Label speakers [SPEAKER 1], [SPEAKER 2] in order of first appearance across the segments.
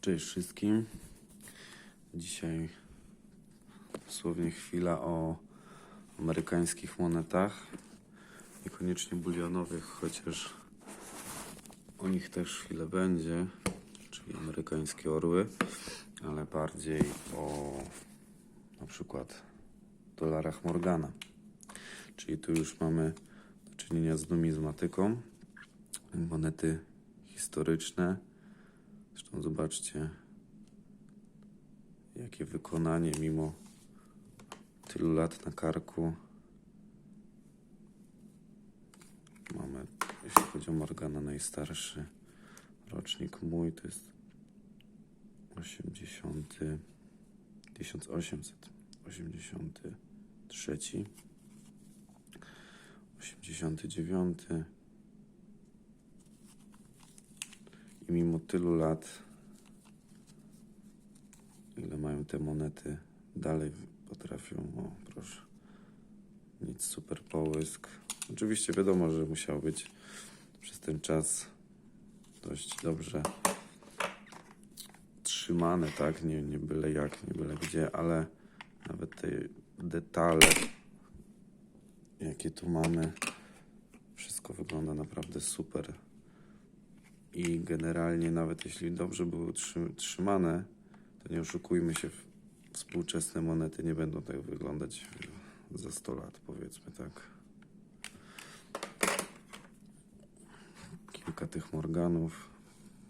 [SPEAKER 1] Cześć wszystkim. Dzisiaj dosłownie chwila o amerykańskich monetach. Niekoniecznie bulionowych, chociaż o nich też chwilę będzie, czyli amerykańskie orły, ale bardziej o na przykład dolarach Morgana. Czyli tu już mamy do czynienia z numizmatyką. Monety historyczne. Zresztą zobaczcie, jakie wykonanie mimo tylu lat na karku. Mamy, jeśli chodzi o Morgana, najstarszy rocznik mój, to jest 80, 1883, 89. I mimo tylu lat, ile mają te monety, dalej potrafią, o proszę, nic super połysk. Oczywiście wiadomo, że musiał być przez ten czas dość dobrze trzymane, tak? Nie, nie byle jak, nie byle gdzie, ale nawet te detale, jakie tu mamy, wszystko wygląda naprawdę super. I generalnie, nawet jeśli dobrze były trzy- trzymane, to nie oszukujmy się, współczesne monety nie będą tak wyglądać za 100 lat, powiedzmy tak. Kilka tych Morganów,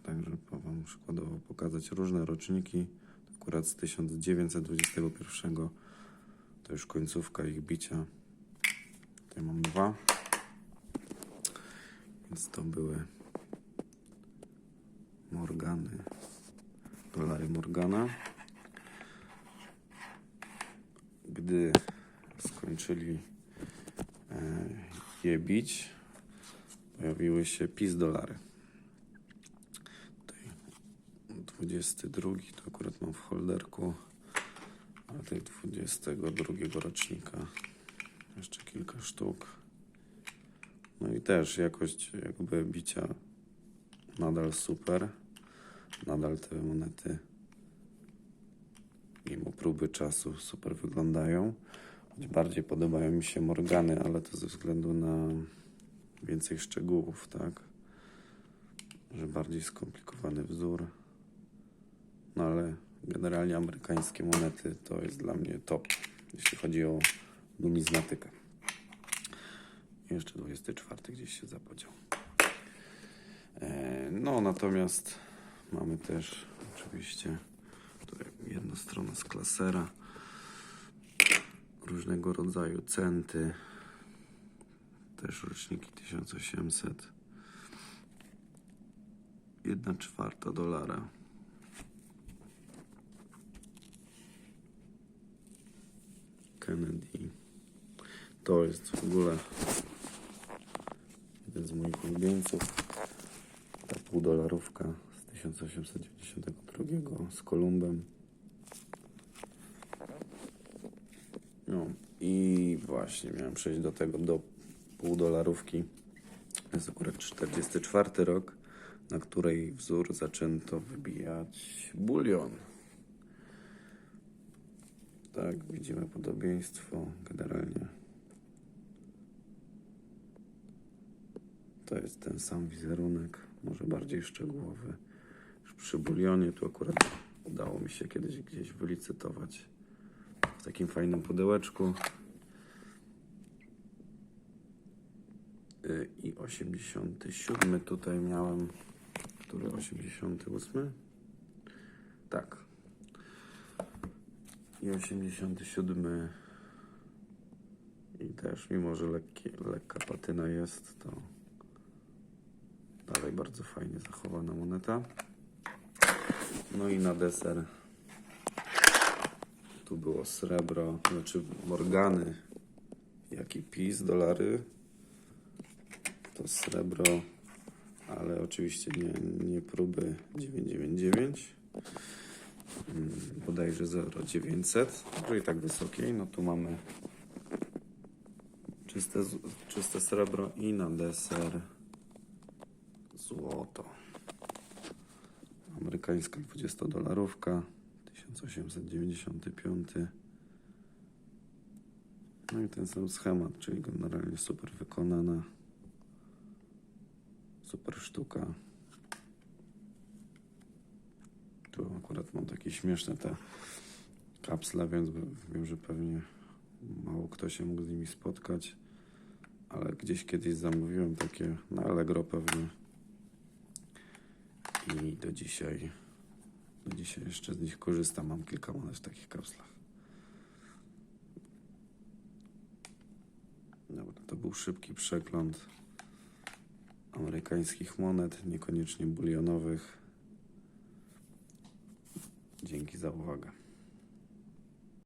[SPEAKER 1] także Wam przykładowo pokazać różne roczniki. Akurat z 1921 to już końcówka ich bicia. Tutaj mam dwa. Więc to były Morgany, dolary Morgana. Gdy skończyli e, je bić, pojawiły się PiS dolary. Tutaj 22 to akurat mam w holderku, a tej 22 rocznika jeszcze kilka sztuk. No i też jakość jakby bicia nadal super. Nadal te monety, mimo próby czasu, super wyglądają. Choć bardziej podobają mi się Morgany, ale to ze względu na więcej szczegółów, tak? Że bardziej skomplikowany wzór. No ale generalnie amerykańskie monety to jest dla mnie top, jeśli chodzi o numizmatykę. Jeszcze 24 gdzieś się zapodział. E, No, natomiast mamy też oczywiście jedna strona z klasera, różnego rodzaju centy, też roczniki 1800, jedna czwarta dolara. Kennedy. To jest w ogóle jeden z moich ulubieńców. Ta półdolarówka 1892 z Kolumbem. No i właśnie miałem przejść do tego, do półdolarówki. Jest akurat 44 rok, na której wzór zaczęto wybijać bulion. Tak, widzimy podobieństwo generalnie. To jest ten sam wizerunek, może bardziej szczegółowy. Przy bulionie tu akurat udało mi się kiedyś gdzieś wylicytować w takim fajnym pudełeczku. Y, I 87 tutaj miałem. Który 88? Tak. I 87 i też, mimo że lekkie, lekka patyna jest, to dalej bardzo fajnie zachowana moneta. No i na deser tu było srebro, znaczy morgany, jak i PiS, dolary. To srebro, ale oczywiście nie, nie próby 999. Mm, bodajże 0,900, czyli tak wysokiej. No tu mamy czyste, czyste srebro i na deser złoto. Amerykańska 20-dolarówka, 1895. No i ten sam schemat, czyli generalnie super wykonana, super sztuka. Tu akurat mam takie śmieszne te kapsle, więc wiem, że pewnie mało kto się mógł z nimi spotkać, ale gdzieś kiedyś zamówiłem takie na Allegro pewnie do dzisiaj, do dzisiaj jeszcze z nich korzystam. Mam kilka monet w takich kapslach. Dobra, to był szybki przegląd amerykańskich monet, niekoniecznie bulionowych. Dzięki za uwagę.